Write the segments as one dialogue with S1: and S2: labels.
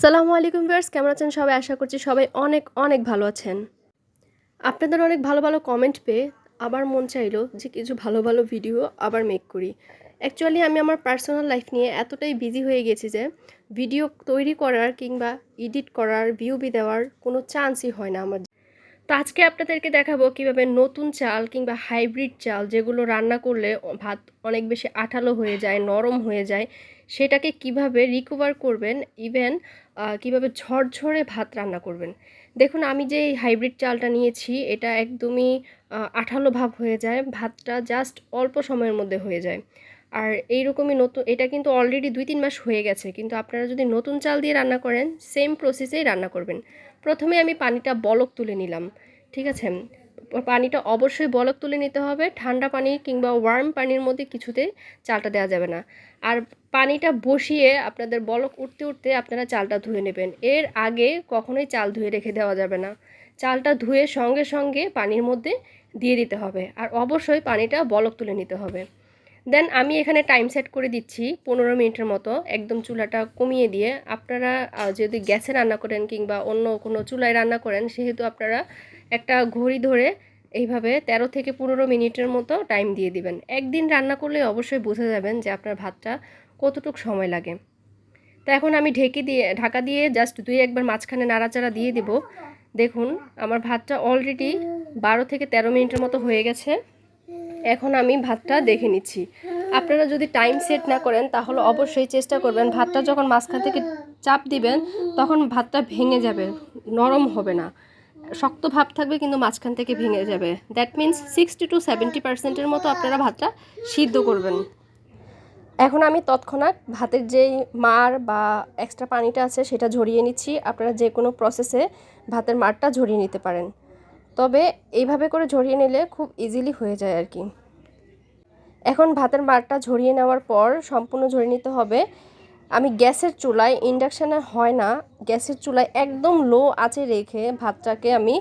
S1: সালামু আলাইকুম ভিউয়ার্স, কেমন আছেন সবাই? আশা করছি সবাই অনেক অনেক ভালো আছেন। আপনাদের অনেক ভালো ভালো কমেন্ট পেয়ে আবার মন চাইলো যে কিছু ভালো ভালো ভিডিও আবার মেক করি। অ্যাকচুয়ালি আমি আমার পার্সোনাল লাইফ নিয়ে এতটাই বিজি হয়ে গেছি যে ভিডিও তৈরি করার কিংবা এডিট করার ভিউবি দেওয়ার কোনো চান্সই হয় না আমার তো আজকে আপনাদেরকে দেখাবো কীভাবে নতুন চাল কিংবা হাইব্রিড চাল যেগুলো রান্না করলে ভাত অনেক বেশি আঠালো হয়ে যায়, নরম হয়ে যায়, সেটাকে কীভাবে রিকভার করবেন ইভেন কীভাবে ঝরঝরে ভাত রান্না করবেন। দেখুন, আমি যে হাইব্রিড চালটা নিয়েছি, এটা একদমই আঠালো ভাব হয়ে যায়, ভাতটা জাস্ট অল্প সময়ের মধ্যে হয়ে যায়। আর এইরকমই নতুন এটা কিন্তু অলরেডি দুই তিন মাস হয়ে গেছে, কিন্তু আপনারা যদি নতুন চাল দিয়ে রান্না করেন সেম প্রসেসেই রান্না করবেন। প্রথমে আমি পানিটা বলক তুলে নিলাম, ঠিক আছে? পানিটা অবশ্যই বলক তুলে নিতে হবে, ঠান্ডা পানি কিংবা ওয়ার্ম পানির মধ্যে কিছুতে চালটা দেওয়া যাবে না। আর পানিটা বসিয়ে আপনাদের বলক উঠতে উঠতে আপনারা চালটা ধুয়ে নেবেন। এর আগে কখনোই চাল ধুয়ে রেখে দেওয়া যাবে না। চালটা ধুয়ে সঙ্গে সঙ্গে পানির মধ্যে দিয়ে দিতে হবে। আর অবশ্যই পানিটা বলক তুলে নিতে হবে। দেন আমি এখানে টাইম সেট করে দিচ্ছি পনেরো মিনিটের মতো, একদম চুলাটা কমিয়ে দিয়ে। আপনারা যদি গ্যাসে রান্না করেন কিংবা অন্য কোনো চুলায় রান্না করেন, সেহেতু আপনারা একটা ঘড়ি ধরে এইভাবে তেরো থেকে পনেরো মিনিটের মতো টাইম দিয়ে দিবেন। একদিন রান্না করলে অবশ্যই বোঝা যাবেন যে আপনার ভাতটা কতটুকু সময় লাগে। তো এখন আমি ঢেকে দিয়ে, ঢাকা দিয়ে জাস্ট দুই একবার মাঝখানে নাড়াচাড়া দিয়ে দিব। দেখুন, আমার ভাতটা অলরেডি বারো থেকে তেরো মিনিটের মতো হয়ে গেছে। এখন আমি ভাতটা দেখে নিচ্ছি। আপনারা যদি টাইম সেট না করেন, তাহলে অবশ্যই চেষ্টা করবেন। ভাতটা যখন মাঝখান থেকে চাপ দিবেন, তখন ভাতটা ভেঙে যাবে, নরম হবে না। শক্ত ভাব থাকবে, কিন্তু মাঝখান থেকে ভেঙে যাবে। That means sixty to seventy পার্সেন্টের মতো আপনারা ভাতটা সিদ্ধ করবেন। এখন আমি তৎক্ষণাৎ ভাতের যেই মার বা এক্সট্রা পানিটা আছে, সেটা ঝরিয়ে নিচ্ছি। আপনারা যে কোনো প্রসেসে ভাতের মারটা ঝরিয়ে নিতে পারেন। তবে এইভাবে করে ঝরিয়ে নিলে খুব ইজিলি হয়ে যায় আর কি। এখন ভাতের মারটা ঝরিয়ে নেওয়ার পর সম্পূর্ণ ঝরিয়ে নিতে হবে। আমি গ্যাসের চুলায় ইন্ডাকশানে হয় না গ্যাসের চুলায় একদম লো আঁচে রেখে ভাতটাকে আমি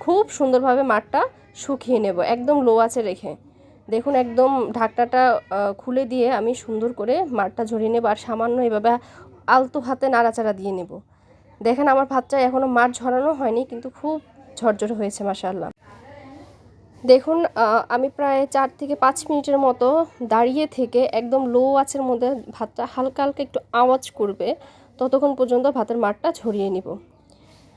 S1: খুব সুন্দরভাবে মারটা শুকিয়ে নেব একদম লো আঁচে রেখে। দেখুন একদম ঢাকনাটা আহ, খুলে দিয়ে আমি সুন্দর করে মারটা ঝরিয়ে নেব আর সামান্য এভাবে আলতো হাতে নাড়াচাড়া দিয়ে নেব। দেখেন আমার ভাতটা এখনও মাঠ ঝরানো হয়নি কিন্তু খুব ঝরঝরে হয়েছে মাসাল্লাহ দেখুন আমি প্রায় চার থেকে পাঁচ মিনিটের মতো দাঁড়িয়ে থেকে একদম লো আঁচের মধ্যে ভাতটা হালকা হালকা একটু আওয়াজ করবে, ততক্ষণ পর্যন্ত ভাতের মারটা ছড়িয়ে নিব।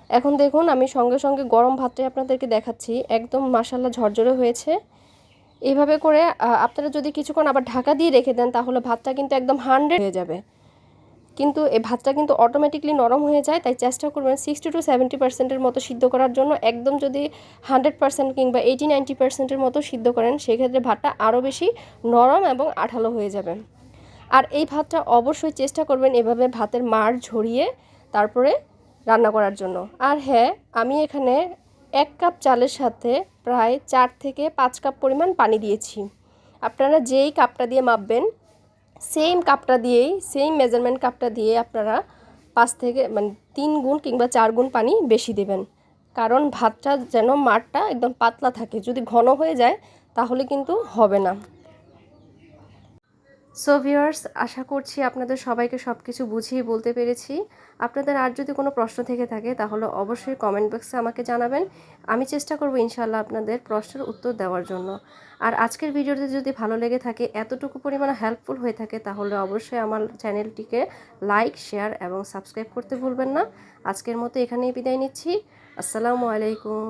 S1: এখন দেখুন, আমি সঙ্গে সঙ্গে গরম ভাতটাই আপনাদেরকে দেখাচ্ছি। একদম মাসাল্লা ঝরঝরে হয়েছে। এইভাবে করে আপনারা যদি কিছুক্ষণ আবার ঢাকা দিয়ে রেখে দেন, তাহলে ভাতটা কিন্তু একদম হান্ড্রেড হয়ে যাবে। কিন্তু এই ভাতটা কিন্তু অটোমেটিকলি নরম হয়ে যায়, তাই চেষ্টা করবেন সিক্সটি টু সেভেন্টি পার্সেন্টের মতো সিদ্ধ করার জন্য। একদম যদি হান্ড্রেড পার্সেন্ট কিংবা এইটি নাইনটি পার্সেন্টের মতো সিদ্ধ করেন, সেক্ষেত্রে ভাতটা আরও বেশি নরম এবং আঠালো হয়ে যাবে। আর এই ভাতটা অবশ্যই চেষ্টা করবেন এভাবে ভাতের মার ঝরিয়ে তারপরে রান্না করার জন্য। আর হ্যাঁ আমি এখানে এক কাপ চালের সাথে প্রায় চার থেকে পাঁচ কাপ পরিমাণ পানি দিয়েছি। আপনারা যেই কাপটা দিয়ে মাপবেন সেম কাপটা দিয়েই সেম মেজারমেন্ট কাপটা দিয়ে আপনারা পাঁচ থেকে মানে তিন গুণ কিংবা চার গুণ পানি বেশি দেবেন। কারণ ভাতটা যেন মাঠটা একদম পাতলা থাকে। যদি ঘন হয়ে যায়, তাহলে কিন্তু হবে না। সো ভিউয়ার্স আশা করছি আপনাদের সবাইকে সব কিছু বুঝিয়ে বলতে পেরেছি। আপনাদের আর যদি কোনো প্রশ্ন থেকে থাকে, তাহলে অবশ্যই কমেন্ট বক্সে আমাকে জানাবেন। আমি চেষ্টা করব ইনশাল্লাহ আপনাদের প্রশ্নের উত্তর দেওয়ার জন্য। আর আজকের ভিডিওতে যদি ভালো লেগে থাকে, এতটুকু পরিমাণে হেল্পফুল হয়ে থাকে, তাহলে অবশ্যই আমার চ্যানেলটিকে লাইক শেয়ার এবং সাবস্ক্রাইব করতে ভুলবেন না। আজকের মতো এখানেই বিদায় নিচ্ছি। আসসালামু আলাইকুম।